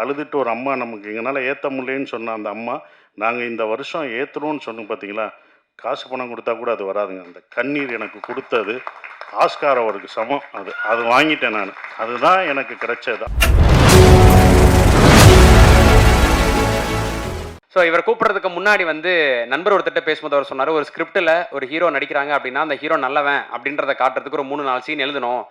அழுதுட்டு ஒரு அம்மா நமக்கு எங்களால் ஏற்ற முடியலன்னு சொன்ன அந்த அம்மா நாங்கள் இந்த வருஷம் ஏற்றுறோன்னு சொன்னோம் பார்த்தீங்களா காசு பணம் கொடுத்தா கூட அது வராதுங்க. அந்த கண்ணீர் எனக்கு கொடுத்தது. ஆஸ்கார் அவருக்கு சமம். அது அது வாங்கிட்டேன் நான். அதுதான் எனக்கு கிடைச்சது. ஸோ இவர் கூப்பிட்றதுக்கு முன்னாடி வந்து நண்பர் ஒருத்தட்ட பேசும்போது அவர் சொன்னார் ஒரு ஸ்கிரிப்டில் ஒரு ஹீரோ நடிக்கிறாங்க அப்படின்னா அந்த ஹீரோ நல்லவன் அப்படின்றத காட்டுறதுக்கு ஒரு மூணு நாலு சீன் எழுதணும்.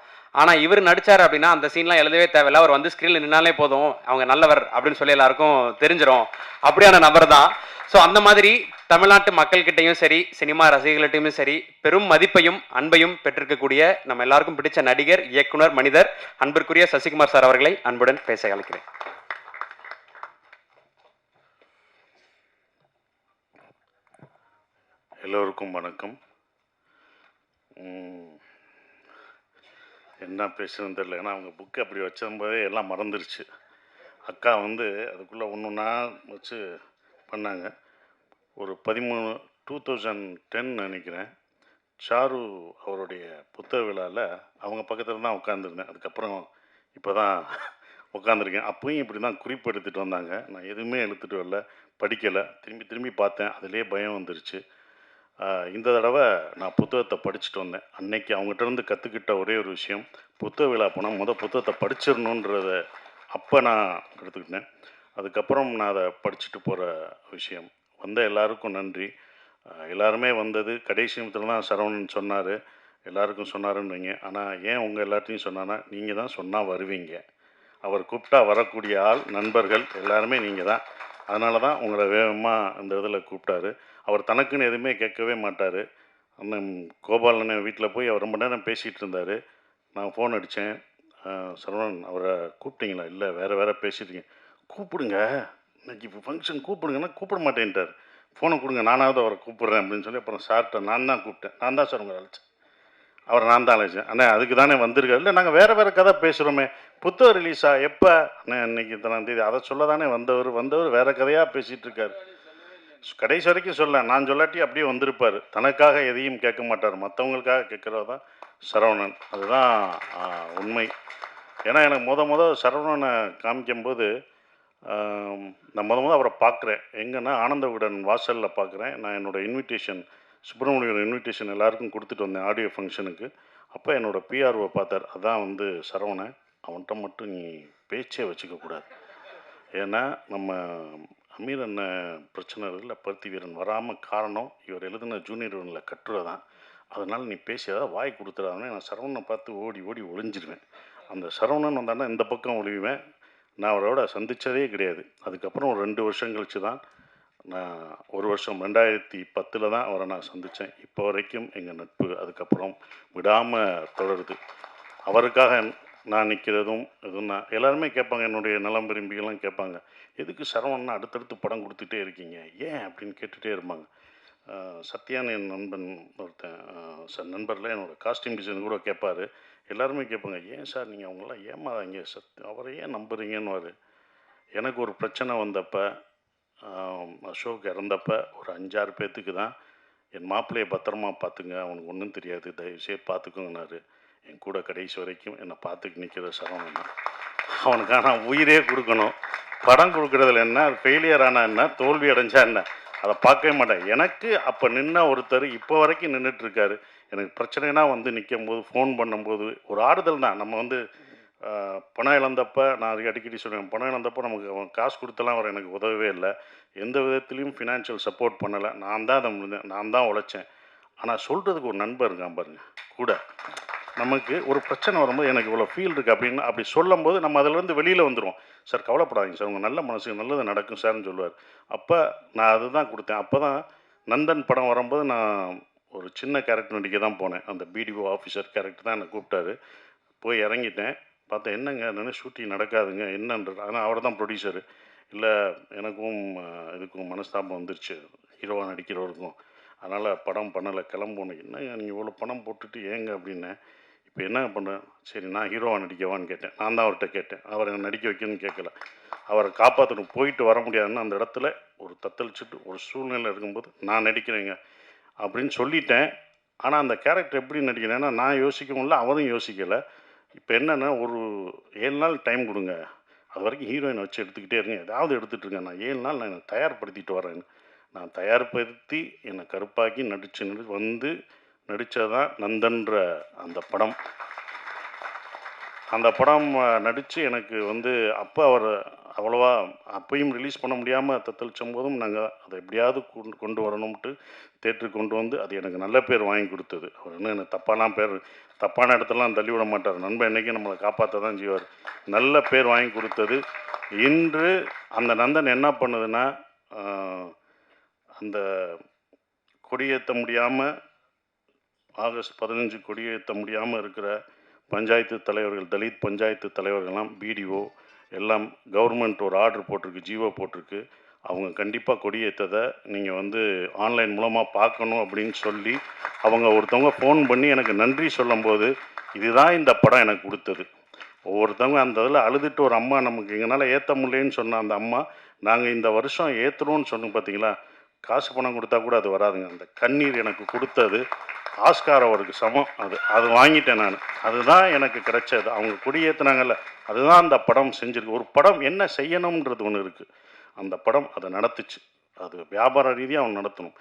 ஆனால் இவர் நடிச்சார் அப்படின்னா அந்த சீன்லாம் எழுதவே தேவையில்ல. அவர் வந்து ஸ்க்ரீனில் நின்னாலே போதும். அவங்க நல்லவர் அப்படின்னு சொல்லி எல்லாருக்கும் தெரிஞ்சிடும் அப்படியான நபர் தான். ஸோ அந்த மாதிரி தமிழ்நாட்டு மக்கள்கிட்டையும் சரி சினிமா ரசிகர்கள்ட்டையும் சரி பெரும் மதிப்பையும் அன்பையும் பெற்றிருக்கக்கூடிய நம்ம எல்லாருக்கும் பிடிச்ச நடிகர் இயக்குனர் மனிதர் அன்பிற்குரிய சசிகுமார் சார் அவர்களை அன்புடன் பேச அழைக்கிறேன். எல்லோருக்கும் வணக்கம். என்ன பேசுறதுன்னு தெரியல. ஏன்னா அவங்க புக்கு அப்படி வச்சிரும்போதே எல்லாம் மறந்துருச்சு. அக்கா வந்து அதுக்குள்ளே ஒன்று ஒன்றா வச்சு பண்ணாங்க. ஒரு பதிமூணு டூ தௌசண்ட் டென் நினைக்கிறேன். சாரு அவருடைய புத்தக விழாவில் அவங்க பக்கத்தில் தான் உட்காந்துருந்தேன் அதுக்கப்புறம் இப்போ தான் உட்காந்துருக்கேன் அப்பயும் இப்படி தான் குறிப்பு எடுத்துகிட்டு வந்தாங்க. நான் எதுவுமே எடுத்துகிட்டு வரல படிக்கலை. திரும்பி திரும்பி பார்த்தேன். அதிலே பயம் வந்துருச்சு. இந்த தடவை நான் புத்தகத்தை படிச்சுட்டு வந்தேன். அன்னைக்கு அவங்ககிட்ட இருந்து கற்றுக்கிட்ட ஒரே ஒரு விஷயம் புத்தக விழா போனால் முதல் புத்தகத்தை படிச்சிடணுன்றத அப்போ நான் எடுத்துக்கிட்டேன் அதுக்கப்புறம் நான் அதை படிச்சுட்டு போகிற விஷயம். வந்த எல்லாருக்கும் நன்றி. எல்லாருமே வந்தது. கடைசி நிமிஷத்தில் தான் சரவணன் சொன்னார். எல்லாருக்கும் சொன்னாருன்றீங்க. ஆனால் ஏன் உங்கள் எல்லாத்தையும் சொன்னான்னா நீங்கள் தான் சொன்னால் வருவீங்க. அவர் கூப்பிட்டா வரக்கூடிய ஆள் நண்பர்கள் எல்லாருமே நீங்கள் தான். அதனால தான் உங்களை வேகமாக இந்த இதில் கூப்பிட்டாரு. அவர் தனக்குன்னு எதுவுமே கேட்கவே மாட்டார். அண்ணன் கோபாலண்ணன் வீட்டில் போய் அவர் ரொம்ப நேரம் பேசிகிட்டு இருந்தார். நான் ஃபோன் அடித்தேன் சரவணன் அவரை கூப்பிட்டீங்களா? இல்லை வேறு வேறு பேசிட்டீங்க. கூப்பிடுங்க. இன்னைக்கு இப்போ ஃபங்க்ஷன் கூப்பிடுங்கன்னா கூப்பிட மாட்டேன்ட்டார். ஃபோனை கொடுங்க. நானாவது அவரை கூப்பிட்றேன் அப்படின்னு சொல்லி அப்புறம் சார்கிட்ட நான் தான் கூப்பிட்டேன். நான் தான் சார் உங்களை அழைச்சேன். அவரை நான் தான் அழைச்சேன். அண்ணே அதுக்கு தானே வந்திருக்காரு. இல்லை நாங்கள் வேறு வேறு கதை பேசுகிறோமே புத்தகம் ரிலீஸா எப்போ? அண்ணே இன்னைக்கு இத்தனாம் தேதி. அதை சொல்ல தானே வந்தவர் வந்தவர் வேறு கதையாக பேசிகிட்டு இருக்காரு. கடைசி வரைக்கும் சொல்ல நான் சொல்லாட்டி அப்படியே வந்திருப்பார். தனக்காக எதையும் கேட்க மாட்டார். மற்றவங்களுக்காக கேட்குறது தான் சரவணன். அதுதான் உண்மை. ஏன்னா எனக்கு முத முத சரவணனை காமிக்கும்போது நான் முத முத அவரை பார்க்குறேன். எங்கன்னா ஆனந்தவிடன் வாசலில் பார்க்குறேன். நான் என்னோடய இன்விடேஷன் சுப்பிரமணியோட இன்விடேஷன் எல்லாருக்கும் கொடுத்துட்டு வந்தேன் ஆடியோ ஃபங்க்ஷனுக்கு அப்போ என்னோட பிஆர்ஓ பார்த்தார். அதான் வந்து சரவணன். அவன்கிட்ட மட்டும் நீ பேச்சே வச்சுக்க கூடாது ஏன்னா நம்ம அமீர் அண்ணன் பிரச்சனை இல்லை பருத்தி வீரன் வராமல் காரணம் இவர் எழுதின ஜூனியர் ஒன்றில் கட்டுரை தான். அதனால் நீ பேசி ஏதாவது வாய் கொடுத்துடாதே நான் சரவணனை பார்த்து ஓடி ஓடி ஒளிஞ்சிருவேன். அந்த சரவணன் வந்தான்னா இந்த பக்கம் ஒளிவேன் நான் அவரோட சந்தித்ததே கிடையாது. அதுக்கப்புறம் ஒரு ரெண்டு வருஷம் கழிச்சு தான் நான் ஒரு வருஷம் ரெண்டாயிரத்தி பத்தில் தான் அவரை நான் சந்தித்தேன் இப்போ வரைக்கும் எங்கள் நட்பு அதுக்கப்புறம் விடாமல் தொடருது. அவருக்காக நான் நிற்கிறதும் இதுவும் நான் எல்லாருமே கேட்பாங்க என்னுடைய நலம் விரும்பிகள்லாம் கேட்பாங்க. எதுக்கு சரவணன் அடுத்தடுத்து படம் கொடுத்துட்டே இருக்கீங்க? ஏன்? அப்படின்னு கேட்டுகிட்டே இருப்பாங்க. சத்யான்னு என் நண்பன் ஒருத்தன் சார் நண்பரில் என்னோட காஸ்டியூம் டிசைன் கூட கேட்பார். எல்லாருமே கேட்பாங்க ஏன் சார் நீங்கள் அவங்களாம் ஏமாதாங்க சத் அவரை ஏன் நம்புறீங்கன்னு எனக்கு ஒரு பிரச்சனை வந்தப்போ அசோக் இறந்தப்ப ஒரு அஞ்சாறு பேர்த்துக்கு தான் என் மாப்பிள்ளையை பத்திரமா பார்த்துங்க அவனுக்கு ஒன்றும் தெரியாது தயவுசெய்து பார்த்துக்கோங்கனாரு என் கூட கடைசி வரைக்கும் என்னை பார்த்துக்கு நிற்கிற சரவணன் தான். உயிரே கொடுக்கணும். படம் கொடுக்குறதுல என்ன? அது ஃபெயிலியர் ஆனா என்ன? தோல்வி அடைஞ்சா என்ன? அதை பார்க்கவே மாட்டேன். எனக்கு அப்போ நின்ன ஒருத்தர் இப்போ வரைக்கும் நின்றுட்டுருக்காரு எனக்கு பிரச்சனைனா வந்து நிற்கும் போது ஃபோன் பண்ணும்போது ஒரு ஆறுதல் தான். நம்ம வந்து பணம் இழந்தப்ப நான் அதுக்கு அடிக்கடி சொல்லுவேன் பணம் இழந்தப்போ நமக்கு அவன் காசு கொடுத்தலாம் அவர் எனக்கு உதவவே இல்லை. எந்த விதத்துலேயும் ஃபினான்ஷியல் சப்போர்ட் பண்ணலை. நான் தான் அதை முடிஞ்சேன். நான் தான் உழைச்சேன். ஆனால் சொல்கிறதுக்கு ஒரு நண்பர் இருக்கான் பாருங்க கூட. நமக்கு ஒரு பிரச்சனை வரும்போது எனக்கு இவ்வளோ ஃபீல் இருக்குது அப்படின்னு அப்படி சொல்லும்போது நம்ம அதிலேருந்து வெளியில் வந்துடுவோம் சார் கவலைப்படாதீங்க சார். உங்கள் நல்ல மனசுக்கு நல்லது நடக்கும் சார்னு சொல்லுவார். அப்போ நான் அதுதான் கொடுத்தேன். அப்போ தான் நந்தன் படம் வரும்போது நான் ஒரு சின்ன கேரக்டர் நடிக்க தான் போனேன். அந்த பிடிஓ ஆஃபீஸர் கேரக்டர் தான் என்னை கூப்பிட்டாரு. போய் இறங்கிட்டேன். பார்த்தேன் என்னங்க? என்னென்ன ஷூட்டிங் நடக்காதுங்க. என்னன்றது ஆனால் அவர் தான் ப்ரொடியூசரு இல்லை எனக்கும் இதுக்கும் மனஸ்தாபம் வந்துருச்சு. ஹீரோவாக நடிக்கிறவருக்கும். அதனால் படம் பண்ணலை. கிளம்பணும் என்னங்க? நீங்கள் இவ்வளோ பணம் போட்டுட்டு ஏங்க? அப்படின்னேன். இப்போ என்ன பண்ணேன் சரி நான் ஹீரோவாக நடிக்கவான்னு கேட்டேன். நான் தான் அவர்கிட்ட கேட்டேன். அவரை நடிக்க வைக்கணும்னு கேட்கல. அவரை காப்பாற்றணும் போயிட்டு வர முடியாதுன்னு அந்த இடத்துல ஒரு தத்தளிச்சுட்டு ஒரு சூழ்நிலை இருக்கும்போது நான் நடிக்கிறேங்க அப்படின்னு சொல்லிட்டேன். ஆனால் அந்த கேரக்டர் எப்படி நடிக்கிறேன்னா நான் யோசிக்கவும் இல்லை அவரும் யோசிக்கலை. இப்போ என்னென்னா ஒரு ஏழு நாள் டைம் கொடுங்க. அது வரைக்கும் ஹீரோயினை வச்சு எடுத்துக்கிட்டே இருங்க. ஏதாவது எடுத்துகிட்டு இருக்கேன் நான் ஏழு நாள் நான் என்னை தயார்படுத்திட்டு வரேன் நான் தயார்படுத்தி என்னை கருப்பாக்கி நடிச்சு வந்து நடித்தது தான் நந்தன்ற அந்த படம். அந்த படம் நடித்து எனக்கு வந்து அப்போ அவர் அவ்வளோவா அப்பையும் ரிலீஸ் பண்ண முடியாமல் தத்தளிச்சும் போதும் நாங்கள் அதை எப்படியாவது கொண்டு கொண்டு வரணும்ட்டு தேட்டருக்கு கொண்டு வந்து அது எனக்கு நல்ல பேர் வாங்கி கொடுத்தது. அவர் இன்னும் எனக்கு தப்பான பேர் தப்பான இடத்துலலாம் தள்ளி விட மாட்டார். நண்பன் என்றைக்கும் நம்மளை காப்பாற்ற தான் செய்வார். நல்ல பேர் வாங்கி கொடுத்தது. இன்று அந்த நந்தன் என்ன பண்ணுதுன்னா அந்த கொடியேற்ற முடியாமல் ஆகஸ்ட் பதினஞ்சு கொடியேற்ற முடியாமல் இருக்கிற பஞ்சாயத்து தலைவர்கள் தலித் பஞ்சாயத்து தலைவர்கள்லாம் பிடிஓ எல்லாம் கவர்மெண்ட் ஒரு ஆர்டர் போட்டிருக்கு ஜீவோ போட்டிருக்கு. அவங்க கண்டிப்பாக கொடியேற்றதை நீங்கள் வந்து ஆன்லைன் மூலமாக பார்க்கணும் அப்படின்னு சொல்லி அவங்க ஒருத்தவங்க ஃபோன் பண்ணி எனக்கு நன்றி சொல்லும்போது இதுதான் இந்த படம் எனக்கு கொடுத்தது. ஒவ்வொருத்தவங்க அந்த இதில் அழுதுட்டு ஒரு அம்மா நமக்கு எங்களால் ஏற்ற முடியலன்னு சொன்ன அந்த அம்மா நாங்கள் இந்த வருஷம் ஏற்றுறோம்னு சொன்னோம் பார்த்தீங்களா காசு பணம் கொடுத்தா கூட அது வராதுங்க. அந்த கண்ணீர் எனக்கு கொடுத்தது. ஆஸ்கார் அவருக்கு சமம். அது அது வாங்கிட்டேன் நான். அதுதான் எனக்கு கிடைச்சது. அவங்க கொடியேற்றுனாங்கல்ல அதுதான் அந்த படம் செஞ்சிருக்கு. ஒரு படம் என்ன செய்யணுன்றது ஒன்று இருக்குது அந்த படம் அதை நடத்துச்சு. அது வியாபார ரீதியாக அவன் நடத்தணும்.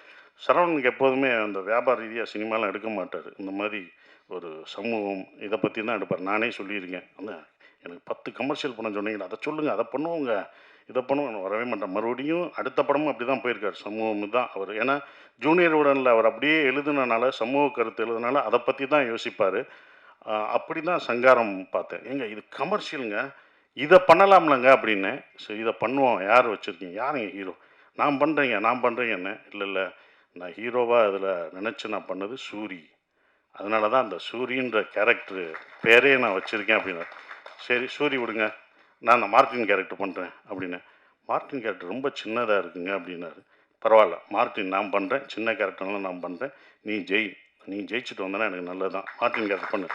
சரவணனுக்கு எப்போதுமே அந்த வியாபார ரீதியாக சினிமாலாம் எடுக்க மாட்டார். இந்த மாதிரி ஒரு சமூகம் இதை பற்றி தான் எடுப்பார். நானே சொல்லியிருக்கேன். அந்த எனக்கு பத்து கமர்ஷியல் படம் சொன்னீங்களா அதை சொல்லுங்கள் அதை பண்ணுவோங்க. இதை பண்ணுவோம் வரவே மாட்டேன். மறுபடியும் அடுத்த படமும் அப்படி தான் போயிருக்கார். சமூகம் தான் அவர். ஏன்னா ஜூனியர் உடனில் அவர் அப்படியே எழுதுனனால சமூக கருத்து எழுதுனால அதை பற்றி தான் யோசிப்பார். அப்படி தான் சங்காரம் பார்த்தேன். ஏங்க இது கமர்ஷியலுங்க இதை பண்ணலாம்லங்க அப்படின்னு. சரி இதை பண்ணுவோம். யார் வச்சுருக்கீங்க? யாருங்க ஹீரோ நான் பண்ணுறேங்க நான் பண்ணுறேங்கன்னு இல்லை இல்லை. நான் ஹீரோவாக அதில் நினச்சி நான் பண்ணது சூரி. அதனால தான் அந்த சூரின்ற கேரக்டரு பேரே நான் வச்சுருக்கேன் அப்படின்னா. சரி சூரி விடுங்க. நான் அந்த மார்ட்டின் கேரக்டர் பண்ணுறேன் அப்படின்னு. மார்ட்டின் கேரக்டர் ரொம்ப சின்னதாக இருக்குங்க அப்படின்னாரு. பரவாயில்ல மார்ட்டின் நான் பண்ணுறேன் சின்ன கேரக்டர்லாம் நான் பண்ணுறேன் நீ ஜெய் நீ ஜெயிச்சுட்டு வந்தனா எனக்கு நல்லது தான் மார்ட்டின் கேரக்டர் பண்ணு.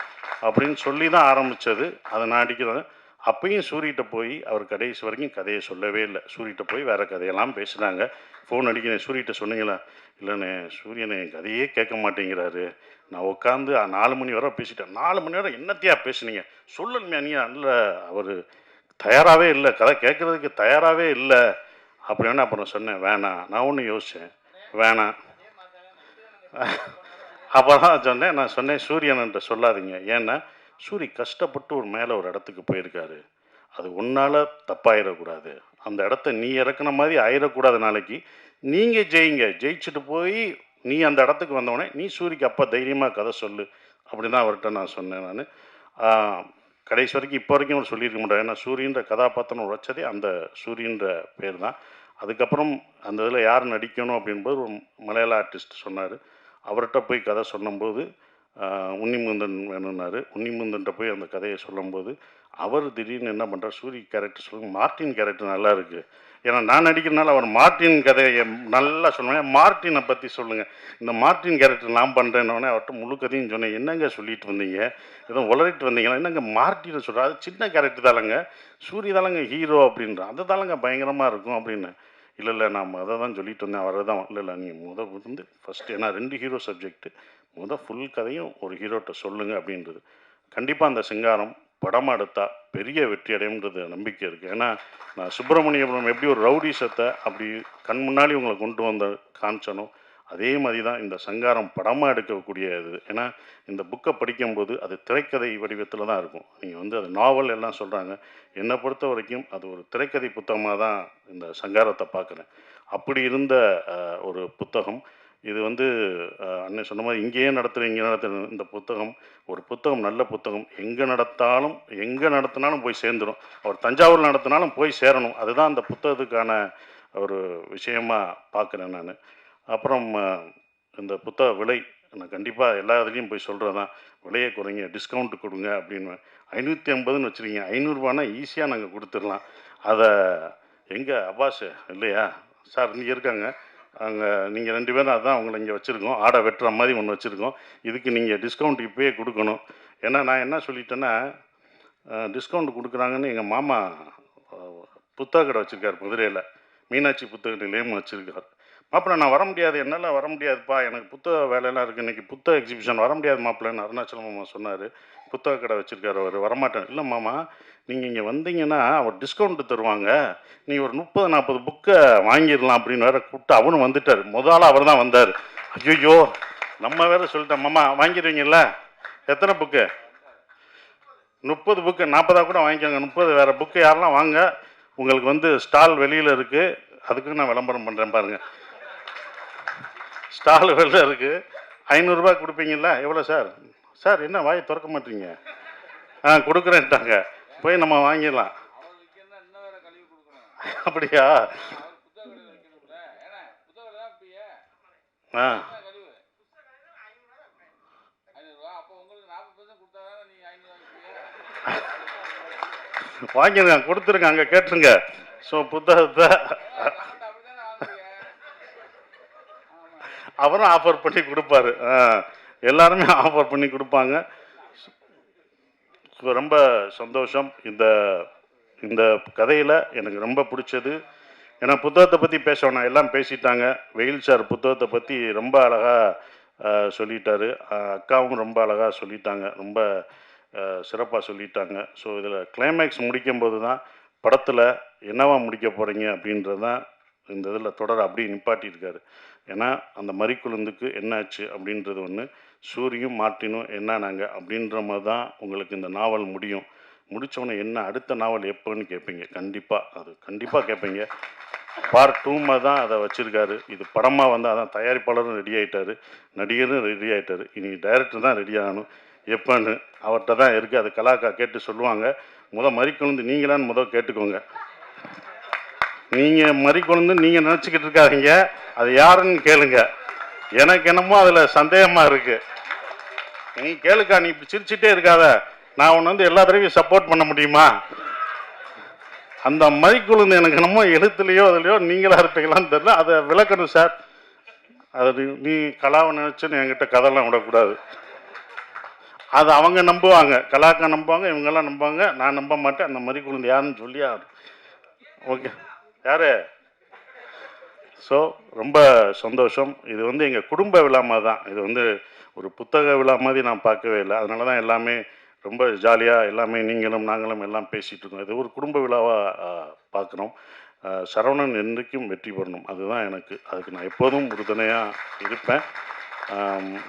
அப்படின்னு சொல்லி தான் ஆரம்பித்தது அதை நான் அடிக்கிறேன். அப்பயும் சூரிகிட்ட போய் அவர் கடைசி வரைக்கும் கதையை சொல்லவே இல்லை. சூரிகிட்ட போய் வேறு கதையெல்லாம் பேசுனாங்க. ஃபோன் அடிக்கிறேன். சூரியகிட்ட சொன்னீங்களா? இல்லைண்ணே சூரியனை என் கதையே கேட்க மாட்டேங்கிறாரு. நான் உட்காந்து நாலு மணி வரை பேசிட்டேன். நாலு மணி வரை என்னத்தையா பேசுனீங்க? சொல்லணுமே அனியா நல்ல அவர் தயாராகவே இல்லை. கதை கேட்குறதுக்கு தயாராகவே இல்லை. அப்படின்னு அப்புறம் சொன்னேன் வேணாம் நான் ஒன்று யோசித்தேன் வேணாம் அப்போ தான் சொன்னேன் நான் சொன்னேன் சூரியன்ன்ற சொல்லாதீங்க. ஏன்னா சூரிய கஷ்டப்பட்டு ஒரு மேலே ஒரு இடத்துக்கு போயிருக்காரு. அது உன்னால் தப்பாயிடக்கூடாது. அந்த இடத்த நீ இறக்குன மாதிரி ஆயிடக்கூடாது நாளைக்கு. நீங்கள் ஜெயிங்க. ஜெயிச்சுட்டு போய் நீ அந்த இடத்துக்கு வந்தவொடனே நீ சூரிக்கு அப்போ தைரியமாக கதை சொல்லு. அப்படி தான் அவர்கிட்ட நான் சொன்னேன் நான். கடைசி வரைக்கும் இப்போ வரைக்கும் அவர் சொல்லியிருக்க மாட்டார். ஏன்னா சூரியன்ற கதாபாத்திரம் வச்சதே அந்த சூரியன்ற பேர் தான் அதுக்கப்புறம் அந்த இதில் யார் நடிக்கணும் அப்படின்போது ஒரு மலையாள ஆர்டிஸ்ட் சொன்னார். அவர்கிட்ட போய் கதை சொல்லும்போது உன்னிமுந்தன் வேணும்னாரு. உன்னிமுந்தன்ட்ட போய் அந்த கதையை சொல்லும்போது அவர் திடீர்னு என்ன பண்ணுறார் சூரி கேரக்டர் சொல்லுங்க. மார்ட்டின் கேரக்டர் நல்லா இருக்குது ஏன்னா நான் நடிக்கிறனால அவர் மார்ட்டின் கதையை நல்லா சொல்லுவேன். மார்ட்டினை பற்றி சொல்லுங்கள் இந்த மார்ட்டின் கேரக்டர் நான் பண்ணுறேன்னொடனே அவர்கிட்ட முழு கதையும் சொன்னேன். என்னங்க சொல்லிட்டு வந்தீங்க? எதுவும் உளறிட்டு வந்தீங்களா? என்னங்க மார்ட்டினை சொல்கிறா அது சின்ன கேரக்டர் தானங்க சூரிய தானங்க ஹீரோ அப்படின்ற. அது தானங்க பயங்கரமாக இருக்கும் அப்படின்னு. இல்லை இல்லை நான் அதை தான் சொல்லிட்டு வந்தேன். அவரை தான். இல்லை இல்லை நீங்கள் முத வந்து ஃபஸ்ட்டு ஏன்னா ரெண்டு ஹீரோ சப்ஜெக்ட்டு முத ஃபுல் கதையும் ஒரு ஹீரோட்ட சொல்லுங்கள் அப்படின்றது. கண்டிப்பாக அந்த சிங்காரம் படமாக எடுத்தா பெரிய வெற்றி அடையும்ன்றது நம்பிக்கை இருக்குது ஏன்னா நான் சுப்பிரமணியபுரம் எப்படி ஒரு ரவுடிசத்தை அப்படி கண் முன்னாடி உங்களை கொண்டு வந்த காமிச்சனோ அதே மாதிரி தான் இந்த சங்காரம் படமாக எடுக்கக்கூடிய இது. ஏன்னா இந்த புக்கை படிக்கும்போது அது திரைக்கதை வடிவத்தில் தான் இருக்கும். நீங்கள் வந்து அது நாவல் எல்லாம் சொல்கிறாங்க என்னை பொறுத்த வரைக்கும் அது ஒரு திரைக்கதை புத்தகமாக தான் இந்த சங்காரத்தை பார்க்குறேன். அப்படி இருந்த ஒரு புத்தகம் இது வந்து அன்னை அண்ணன் சொன்ன மாதிரி இங்கேயே நடத்துகிற இங்கே நடத்துகிற இந்த புத்தகம் ஒரு புத்தகம் நல்ல புத்தகம் எங்கே நடத்தாலும் எங்கே நடத்தினாலும் போய் சேர்ந்துடும் அவர் தஞ்சாவூரில் நடத்தினாலும் போய் சேரணும். அதுதான் அந்த புத்தகத்துக்கான ஒரு விஷயமா பார்க்குறேன் நான். அப்புறம் இந்த புத்தக விலை நான் கண்டிப்பாக எல்லா இதுலேயும் போய் சொல்கிறது தான் விலையை குறைங்க டிஸ்கவுண்ட் கொடுங்க அப்படின்னு. ஐநூற்றி ஐம்பதுன்னு வச்சுருக்கீங்க ஐநூறுரூவானா ஈஸியாக நாங்கள் கொடுத்துடலாம். அதை எங்கே அபாஷு இல்லையா? சார் இங்கே இருக்காங்க. அங்கே நீங்கள் ரெண்டு பேரும் அதான் உங்களை இங்கே வச்சுருக்கோம். ஆடை வெட்டுற மாதிரி ஒன்று வச்சுருக்கோம். இதுக்கு நீங்கள் டிஸ்கவுண்ட் இப்போயே கொடுக்கணும். ஏன்னா நான் என்ன சொல்லிட்டேன்னா டிஸ்கவுண்ட் கொடுக்குறாங்கன்னு எங்கள் மாமா புத்தக கடை வச்சுருக்கார் மதுரையில். மீனாட்சி புத்தக நிலையம் வச்சுருக்கார். மாப்பிள்ள நான் வர முடியாது. என்னால் வர முடியாதுப்பா. எனக்கு புத்தக வேலையெல்லாம் இருக்குது இன்றைக்கி புத்தக எக்ஸிபிஷன் வர முடியாது மாப்பிள்ளன்னு அருணாச்சலம் மாமா சொன்னார். புத்தக கடை வச்சுருக்காரு அவர். வரமாட்டேன் இல்லை மாமா நீங்கள் இங்கே வந்தீங்கன்னா அவர் டிஸ்கவுண்ட்டு தருவாங்க. நீங்கள் ஒரு முப்பது நாற்பது புக்கை வாங்கிடலாம் அப்படின்னு வேற கூப்பிட்டு அவரும் வந்துட்டார். முதல்ல அவர் தான் வந்தார். ஐயோ நம்ம வேற சொல்லிட்டேன் மாமா வாங்கிடுவீங்கல்ல? எத்தனை புக்கு முப்பது புக்கு நாற்பதா கூட வாங்கிக்கோங்க. முப்பது வேறு புக்கு யாரெல்லாம் வாங்க உங்களுக்கு வந்து ஸ்டால் வெளியில் இருக்குது அதுக்கு நான் விளம்பரம் பண்ணுறேன் பாருங்கள் ஸ்டால் வெளில இருக்குது ஐநூறுரூபா கொடுப்பீங்களா எவ்வளோ சார்? சார் என்ன வாய் திறக்க மாட்டீங்க? ஆ கொடுக்குறேன்ட்டாங்க. போய் நம்ம வாங்கிடலாம். அப்படியா? ஆ. வாங்கிருங்க கொடுத்துருங்க அங்கே கேட்டுருங்க. ஸோ புத்தகத்தை. அவரும் ஆஃபர் பண்ணி கொடுப்பாரு. ஆ, எல்லாருமே ஆஃபர் பண்ணி கொடுப்பாங்க. ரொம்ப சந்தோஷம். இந்த இந்த கதையில் எனக்கு ரொம்ப பிடிச்சது. ஏன்னா புத்தகத்தை பற்றி பேசணும். எல்லாம் பேசிட்டாங்க. வெயில் சார் புத்தகத்தை பற்றி ரொம்ப அழகாக சொல்லிட்டாரு. அக்காவும் ரொம்ப அழகாக சொல்லிட்டாங்க. ரொம்ப சிறப்பாக சொல்லிட்டாங்க. ஸோ இதில் கிளைமேக்ஸ் முடிக்கும்போது தான் படத்தில் என்னவா முடிக்க போகிறீங்க அப்படின்றது தான் இந்த இதில் தொடர் அப்படியே நிப்பாட்டியிருக்காரு. ஏன்னா அந்த மறிக்குழுந்துக்கு என்னாச்சு அப்படின்றது ஒன்று சூரியும் மார்ட்டினும் என்னானாங்க அப்படின்ற மாதிரி தான் உங்களுக்கு இந்த நாவல் முடியும். முடித்தவொடனே என்ன அடுத்த நாவல் எப்போன்னு கேட்பீங்க. கண்டிப்பாக அது கண்டிப்பாக கேட்பீங்க. பார்ட் டூமாக தான் அதை வச்சுருக்காரு. இது படமாக வந்து அதான் தயாரிப்பாளரும் ரெடி ஆகிட்டாரு நடிகரும் ரெடி ஆகிட்டார் இனி டைரக்டர் தான் ரெடி ஆகணும். எப்போன்னு அவர்கிட்ட தான் இருக்குது அது கலாக்கா கேட்டு சொல்லுவாங்க. முத மறிக்கொழுந்து நீங்களான்னு முத கேட்டுக்கோங்க. நீங்கள் மறிக்கொழுந்து நீங்கள் நினச்சிக்கிட்டு இருக்காதீங்க. அது யாருன்னு கேளுங்க. எனக்கு என்னமோ அதில் சந்தேகமாக இருக்குது நீ கேளுக்கா நீ இப்போ சிரிச்சிட்டே இருக்காத. நான் உன்னை வந்து எல்லா தடவையும் சப்போர்ட் பண்ண முடியுமா? அந்த மதிக்குழுந்து எனக்கு என்னமோ எழுத்துலையோ அதுலையோ நீங்களாக இருப்பீங்களான்னு தெரியல. அதை விளக்கணும் சார் அது நீ- கலாவை நினச்சுன்னு என்கிட்ட கதைலாம் விடக்கூடாது. அது அவங்க நம்புவாங்க. கலாக்கா நம்புவாங்க இவங்கெல்லாம் நம்புவாங்க. நான் நம்ப மாட்டேன். அந்த மதிக்குழுந்து யாருன்னு சொல்லி ஓகே. யாரு? ஸோ ரொம்ப சந்தோஷம். இது வந்து எங்கள் குடும்ப விழா மாதிரி தான். இது வந்து ஒரு புத்தக விழா மாதிரி நான் பார்க்கவே இல்லை. அதனால தான் எல்லாமே ரொம்ப ஜாலியாக எல்லாமே நீங்களும் நாங்களும் எல்லாம் பேசிகிட்டு இருக்கோம் இது ஒரு குடும்ப விழாவாக பார்க்குறோம் சரவணன் என்றைக்கும் வெற்றி பெறணும். அதுதான் எனக்கு. அதுக்கு நான் எப்போதும் உறுதுணையாக இருப்பேன்.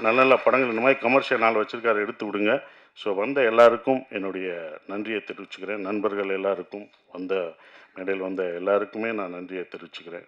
நல்ல நல்ல படங்கள் இந்த மாதிரி கமர்ஷியல் நாள் வச்சுருக்காரு எடுத்து விடுங்க. ஸோ வந்த எல்லாருக்கும் என்னுடைய நன்றியை தெரிவிச்சுக்கிறேன். நண்பர்கள் எல்லாருக்கும் வந்த மேடையில் வந்த எல்லாருக்குமே நான் நன்றியை தெரிவிச்சுக்கிறேன்.